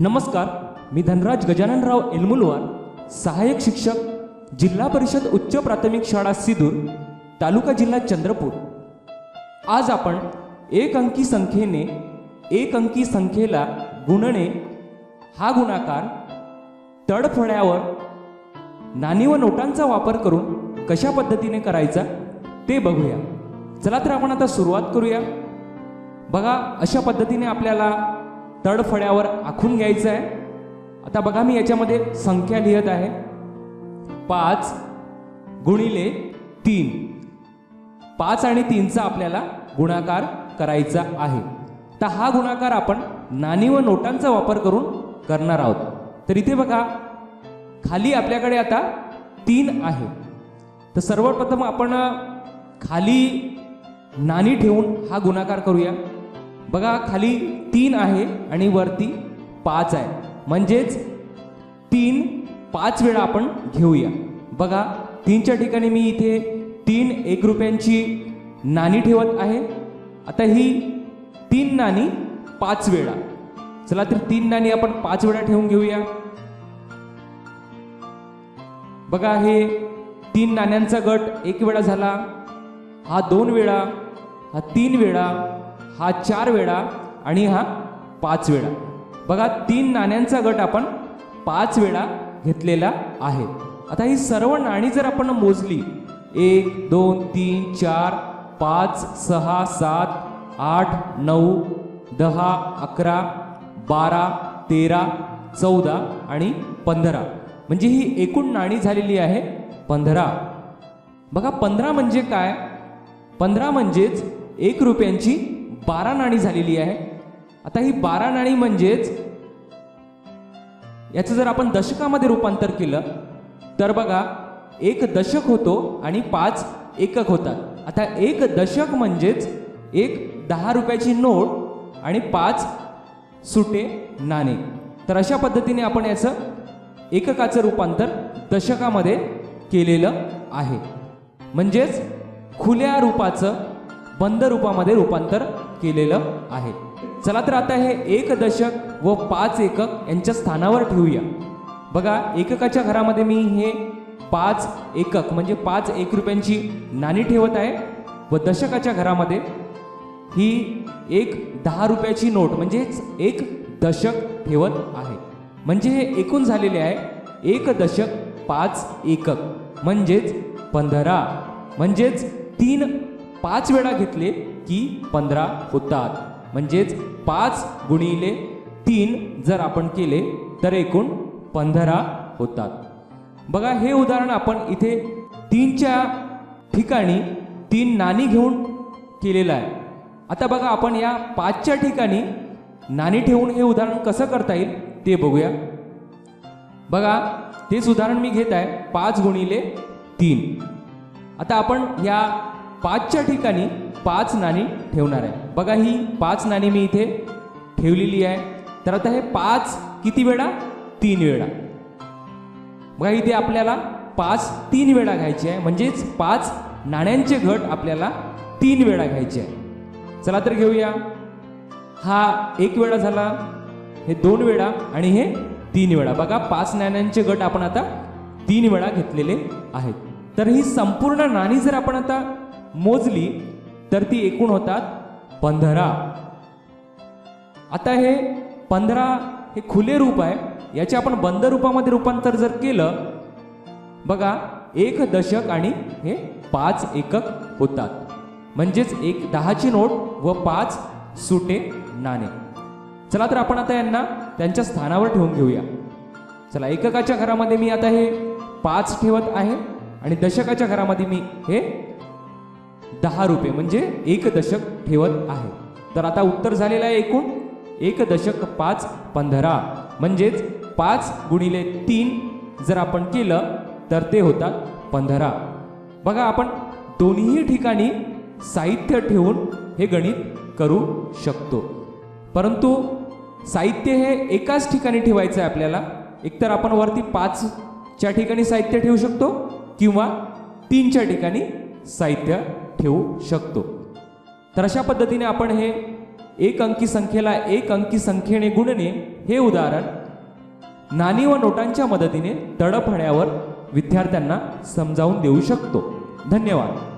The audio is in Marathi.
नमस्कार मी धनराज गजाननराव एलमुलवार सहाय्यक शिक्षक जिल्हा परिषद उच्च प्राथमिक शाळा सिदूर तालुका जिल्हा चंद्रपूर. आज आपण एक अंकी संख्येने एक अंकी संख्येला गुणणे हा गुणाकार तडफड्यावर नाणी व नोटांचा वापर करून कशा पद्धतीने करायचा ते बघूया. चला तर आपण आता सुरुवात करूया. बघा अशा पद्धतीने आपल्याला तडफड्यावर आखून घ्यायचं आहे. आता बघा मी याच्यामध्ये संख्या लिहित आहे. पाच गुणिले तीन. पाच आणि तीनचा आपल्याला गुणाकार करायचा आहे. तर हा गुणाकार आपण नाणी व नोटांचा वापर करून करणार आहोत. तर इथे बघा खाली आपल्याकडे आता तीन आहे. तर सर्वप्रथम आपण खाली नाणी ठेवून हा गुणाकार करूया. बघा खाली तीन आहे आणि वरती पाच आहे. म्हणजेच तीन पाच वेळा आपण घेऊया. बघा तीनच्या ठिकाणी मी इथे तीन एक रुपयांची नाणी ठेवत आहे. आता ही तीन नाणी पाच वेळा. चला तर तीन नाणी आपण पाच वेळा ठेवून घेऊया. बघा हे तीन नाण्यांचा गट एक वेळा झाला हा दोन वेळा हा तीन वेळा हा चार वेळा आणि हा पाच वेळा. बघा तीन नाण्यांचा गट आपण पाच वेळा घेतलेला आहे. आता ही सर्व नाणी जर आपण मोजली एक दोन तीन चार पाच सहा सात आठ नऊ दहा अकरा बारा तेरा चौदा आणि पंधरा. म्हणजे ही एकूण नाणी झालेली आहे पंधरा. बघा पंधरा म्हणजे काय? पंधरा म्हणजेच एक रुपयांची बारा नाणी झालेली आहे. आता ही बारा नाणी म्हणजेच याचं जर आपण दशकामध्ये रूपांतर केलं तर बघा एक दशक होतो आणि पाच एकक होतात. आता एक दशक म्हणजेच एक दहा रुपयाची नोट आणि पाच सुटे नाणे. तर अशा पद्धतीने आपण याचं एककाचं रूपांतर दशकामध्ये केलेलं आहे. म्हणजेच खुल्या रूपाचं बंद रूपामध्ये रूपांतर केलेलं आहे. चला तर आता हे एक दशक व पाच एकक यांच्या स्थानावर ठेवूया. बघा एककाच्या घरामध्ये मी हे पाच एकक म्हणजे पाच एक रुपयांची नाणी ठेवत आहे व दशकाच्या घरामध्ये ही एक दहा रुपयाची नोट म्हणजेच एक दशक ठेवत आहे. म्हणजे हे एकूण झालेले आहे एक दशक पाच एकक. म्हणजेच पंधरा. म्हणजेच तीन पाच वेळा घेतले की पंधरा होतात. म्हणजेच पाच गुणिले तीन जर आपण केले तर एकूण पंधरा होतात. बघा हे उदाहरण आपण इथे तीनच्या ठिकाणी तीन नाणी घेऊन केलेलं आहे. आता बघा आपण या पाचच्या ठिकाणी नाणी ठेवून हे उदाहरण कसं करता येईल ते बघूया. बघा तेच उदाहरण मी घेत आहे. पाच गुणिले तीन. आता आपण या पाचच्या ठिकाणी पाच नाणी ठेवणार आहे. बघा ही पाच नाणी मी इथे ठेवलेली आहे. तर आता हे पाच किती वेळा? तीन वेळा. बघा इथे आपल्याला पाच तीन वेळा घ्यायची आहे. म्हणजेच पाच नाण्यांचे घट आपल्याला तीन वेळा घ्यायचे आहे. चला तर घेऊया. हा एक वेळा झाला हे दोन वेळा आणि हे तीन वेळा. बघा पाच नाण्यांचे गट आपण आता तीन वेळा घेतलेले आहेत. तर ही संपूर्ण नाणी जर आपण आता मोजली तर ती एकूण होतात पंधरा. आता हे पंधरा हे खुले रूप आहे. याचे आपण बंद रूपामध्ये रूपांतर जर केलं बघा एक दशक आणि हे पाच एकक होतात. म्हणजेच एक दहाची नोट व पाच सुटे नाणे. चला तर आपण आता यांना त्यांच्या स्थानावर ठेवून घेऊया. चला एककाच्या घरामध्ये मी आता हे पाच ठेवत आहे आणि दशकाच्या घरामध्ये मी हे दहा रुपये म्हणजे एक दशक ठेवत आहे. तर आता उत्तर झालेलं आहे एकूण. एक दशक पाच पंधरा म्हणजेच पाच गुणिले तीन जर आपण केलं तर ते होतात पंधरा. बघा आपण दोन्ही ठिकाणी साहित्य ठेवून हे गणित करू शकतो. परंतु साहित्य हे एकाच ठिकाणी ठेवायचं आहे आपल्याला. एकतर आपण वरती पाचच्या ठिकाणी साहित्य ठेवू शकतो किंवा तीनच्या ठिकाणी साहित्य ठेवू शकतो. तर अशा पद्धतीने आपण हे एक अंकी संख्येला एक अंकी संख्येने गुणणे हे उदाहरण नाणी व नोटांच्या मदतीने तडफण्यावर विद्यार्थ्यांना समजावून देऊ शकतो. धन्यवाद.